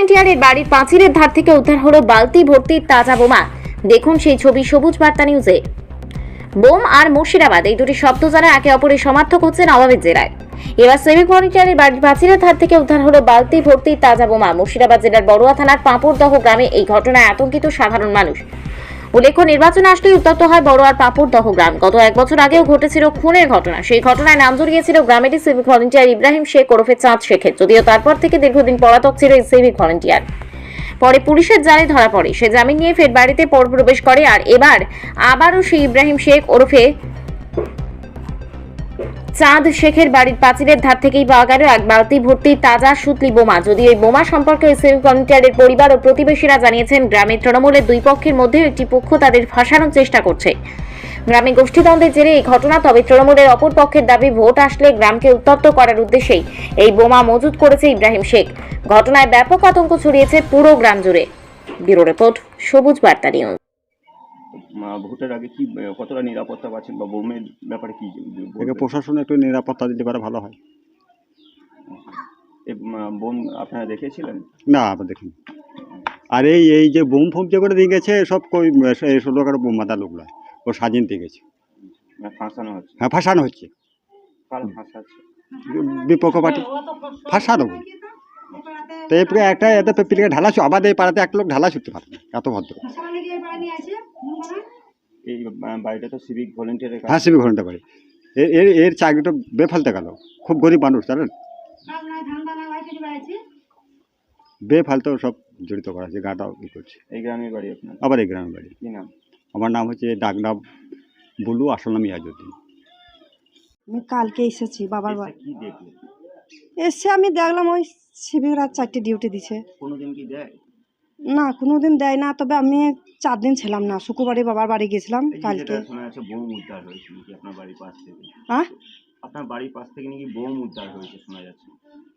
ভলেন্টিয়ারের বাড়ির পাঁচিলের ধার থেকে উদ্ধার হলো বালতি ভর্তি তাজা বোমা। দেখুন সেই ছবি সবুজ বার্তা নিউজে। বোম আর মুর্শিদাবাদ, এই দুটি শব্দ যারা একে অপরের সমার্থক হচ্ছে নবাবের জেলায় এবার সিভিক ভলেন্টিয়ারের বাড়ির পাঁচিলের ধার থেকে উদ্ধার হলো বালতি ভর্তি তাজা বোমা। মুর্শিদাবাদ জেলার বড়ুয়া থানার পাঁপড়দহ গ্রামে এই ঘটনায় আতঙ্কিত সাধারণ মানুষ। উল্লেখ্য, নির্বাচন আসলেই উত্তপ্ত হয় বড়োয়ার পাপড় দহ গ্রাম। গত এক বছর আগেও ঘটেছিল খুনের ঘটনা। সেই ঘটনায় নাম জড়িয়েছিল গ্রামেরই সিভিক ভলেন্টিয়ার ইব্রাহিম শেখ ওরফে চাঁদ শেখের। যদিও তারপর থেকে দীর্ঘদিন পলাতক ছিল এই সিভিক ভলেন্টিয়ার। পরে পুলিশের জালে ধরা পড়ে। সে জামিন নিয়ে ফের বাড়িতে পর প্রবেশ করে আর এবার আবারও সেই ইব্রাহিম শেখ ওরফে চাঁদ শেখের বাড়ির পাঁচিলের ধার থেকেই পাওয়া গেল এক বালতি ভর্তি তাজা সুতলি বোমা। যদিও এই বোমা সম্পর্কে ওই সিভিক পরিবার ও প্রতিবেশীরা জানিয়েছেন গ্রামের তৃণমূলের দুই পক্ষের মধ্যে একটি পক্ষ তাদের ফাঁসানোর চেষ্টা করছে। গ্রামে গোষ্ঠীদ্বন্দ্বের জেরে এই ঘটনা, তবে তৃণমূলের অপর পক্ষের দাবি, ভোট আসলে গ্রামকে উত্তপ্ত করার উদ্দেশ্যেই এই বোমা মজুত করেছে ইব্রাহিম শেখ। ঘটনায় ব্যাপক আতঙ্ক ছড়িয়েছে পুরো গ্রাম জুড়ে। ব্যুরো রিপোর্ট, সবুজ বার্তা নিউজ। ভোটের আগে কি কতটা নিরাপত্তা পাচ্ছেন বা বোমের ব্যাপারে কি প্রশাসন একটু নিরাপত্তা দিতে পারে ভালো হয়। এ, বোম আপনারা দেখেছিলেন না আমরা দেখিনি। আর এই এই যে বোম ফোম যে করে দিয়ে গেছে সব কই ষোলো কারও বোম মাথা লোক নয় ও সাজিন দিয়ে গেছে। ফাঁসানো হচ্ছে। হ্যাঁ ফাঁসানো হচ্ছে। বিপক্ষ পার্টি ফাঁসানো। তো এরপরে একটা এতে পিলিকে ঢালা ছু- আমাদের এই পাড়াতে এক লোক ঢালা ছুটতে পারে না এত ভদ্র। এই বাড়িটা তো সিভিক ভলেন্টিয়ারের কাজ। হ্যাঁ সিবি ঘণ্টা পারে এর এর এর চাকরিটা বেফালতে গেল। খুব গরিব মানুষ জানেন? বেফালতে সব জড়িত করা আছে গাটাও ই করছে। এই গ্রামের বাড়ি আপনার? আবার এই গ্রামের বাড়ি। কি নাম? আমার নাম হচ্ছে ডাকনাম বুলু আসল নাম ইয়াজুদ্দিন আমি কালকে এসেছি বাবার বাড়ি। এসে কি দেখলেন? এসে আমি দেখলাম ওই শিবির রাত চারটে ডিউটি দিছে। কোনোদিন কি দেয়? না কোনো দিন দেয় না তবে আমি চার দিন ছিলাম না শুক্রবারে বাবার বাড়ি গেছিলাম কালকে। শোনা যাচ্ছে বোম উদ্ধার হয়েছে নাকি আপনার বাড়ির পাশ থেকে? হ্যাঁ? আপনার বাড়ির পাশ থেকে নাকি বোম উদ্ধার হয়েছে শোনা যাচ্ছে।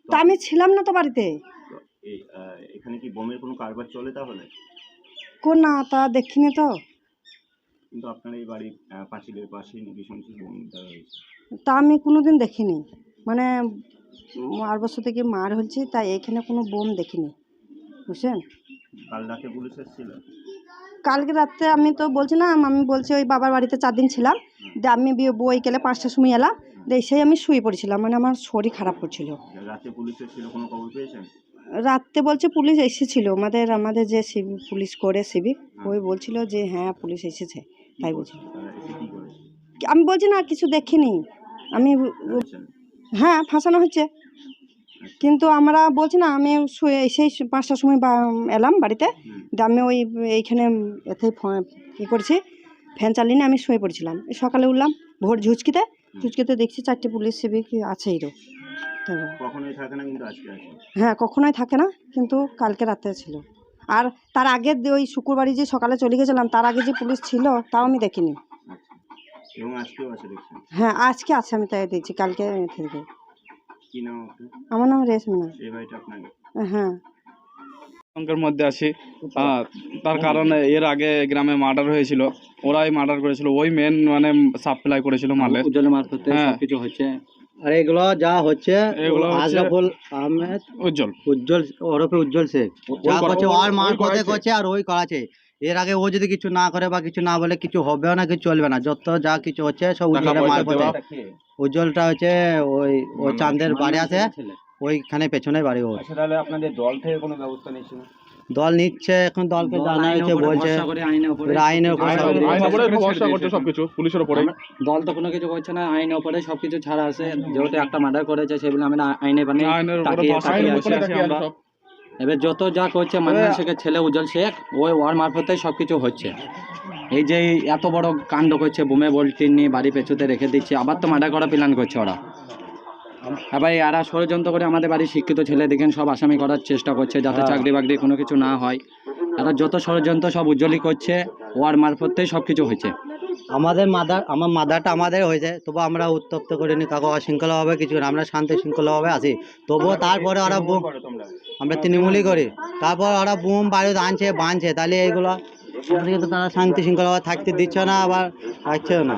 তা আমি ছিলাম না তো বাড়িতে। তো এই আহ, এখানে কি বোমের কোনো কারবার চলে তাহলে? কোন না তা দেখিনি তো। কিন্তু আপনার এই বাড়ির আহ, পাঁচিলের পাশেই নাকি শুনছি বোম উদ্ধার হয়েছে। তা আমি কোনো দিন দেখিনি। মানে আর বছর থেকে মার হচ্ছে তাই এখানে কোনো বোম দেখিনি। বুঝছেন? কাল রাতে পুলিশ এসেছিল? কালকে রাত্রে আমি তো বলছি না আমি বলছি ওই বাবার বাড়িতে চার দিন ছিলাম দিয়ে আমি বই গেলে পাঁচটার সময় এলাম দিয়ে সেই আমি শুয়ে পড়েছিলাম মানে আমার শরীর খারাপ করছিল। রাতে পুলিশ এসেছিল কোনো খবর পেয়েছেন? রাত্রে বলছে পুলিশ এসেছিল আমাদের আমাদের যে পুলিশ করে সিভিক ওই বলছিল যে হ্যাঁ পুলিশ এসেছে তাই বলছিল। আমি বলছি না কিছু দেখিনি। আমি হ্যাঁ ফাঁসানো হচ্ছে কিন্তু আমরা বলছি না আমি শুয়ে সেই পাঁচটার সময় বা এলাম বাড়িতে। আমি ওই এইখানে এতে কী করছি ফ্যান চালিয়ে আমি শুয়ে পড়েছিলাম। সকালে উঠলাম ভোর ঝুঁচকিতে ঝুঁচকিতে দেখছি চারটে পুলিশ সিভিক আছে এরও হ্যাঁ কখনোই থাকে না কিন্তু কালকে রাতে ছিল। আর তার আগে ওই শুক্রবারই যে সকালে চলে গেছিলাম তার আগে যে পুলিশ ছিল তাও আমি দেখিনি। আচ্ছা। হ্যাঁ আজকে আছে আমি তাই দিয়েছি কালকে থেকে। কি নাম আপনার? আমার নাম রেশমিনা এই বাড়িটা আপনাকে হ্যাঁ। আতঙ্কের মধ্যে আছি। তার কারণে এর আগে গ্রামে মার্ডার হয়েছিল। ওরাই মার্ডার করেছিল। ওই মেন মানে সাপ্লাই করেছিল মালে। উজ্জ্বল মারফতে হ্যাঁ। হচ্ছে। আর এগুলো যা হচ্ছে এগুলো আশরাফুল আহমেদ উজ্জ্বল। উজ্জ্বল ওরফে উজ্জ্বল শেখ। যা করছে আর মার করছে আর ওই করাছে এর আগে ও যদি কিছু না করে বা কিছু না বলে কিছু হবেও না কিছু চলবে না। যত যা কিছু হচ্ছে সব উজ্জ্বলের পয়সা মার পথে দেওয়া। উজ্জ্বলটা হচ্ছে ওই ওই চাঁদের বাড়ি আছে ওইখানে পেছনে বাড়ি ওর আচ্ছা তাহলে আপনাদের দল থেকে কোনো ব্যবস্থা নিচ্ছে না? দল নিচ্ছে এখন দলকে জানা হয়েছে বলছে আইনের উপর আইনের সব- উপরে করছে সবকিছু পুলিশের উপরে। দল তো কোনো কিছু করছে না আইনের উপরে সবকিছু ছাড়া আছে। যেহেতু একটা মার্ডার করেছে সেগুলো আমরা আইনে বানিয়ে তাকিয়ে তাকিয়ে এবার যত যা করছে মান্নান শেখের ছেলে উজ্জ্বল শেখ ওই ওয়ার মারফতেই সব কিছু হচ্ছে। এই যে এত বড় কাণ্ড করছে বোমে বলটি নিয়ে বাড়ি পেছুতে রেখে দিচ্ছে আবার তো মার্ডার করা প্ল্যান করছে ওরা। এবার এরা ষড়যন্ত্র করে আমাদের বাড়ির শিক্ষিত ছেলে দেখেন সব আসামি করার চেষ্টা করছে যাতে চাকরি বাকরি কোনো কিছু না হয়। এরা যত ষড়যন্ত্র সব উজ্জ্বলই করছে ওয়ার মারফতেই সব কিছু হচ্ছে আমাদের মাদার আমার মাদারটা আমাদের হয়েছে তবু আমরা উত্তপ্ত করিনি কাকু অশৃঙ্খলাভাবে কিছু না আমরা শান্তি শৃঙ্খলাভাবে আছি। তবুও তারপরে ওরা আমরা তৃণমূলই করি। তারপর ওরা বোম বাড়িতে আনছে বাঁধছে তাহলে এইগুলো তারা শান্তি শৃঙ্খলা থাকতে দিচ্ছে না, আবার রাখছেও না।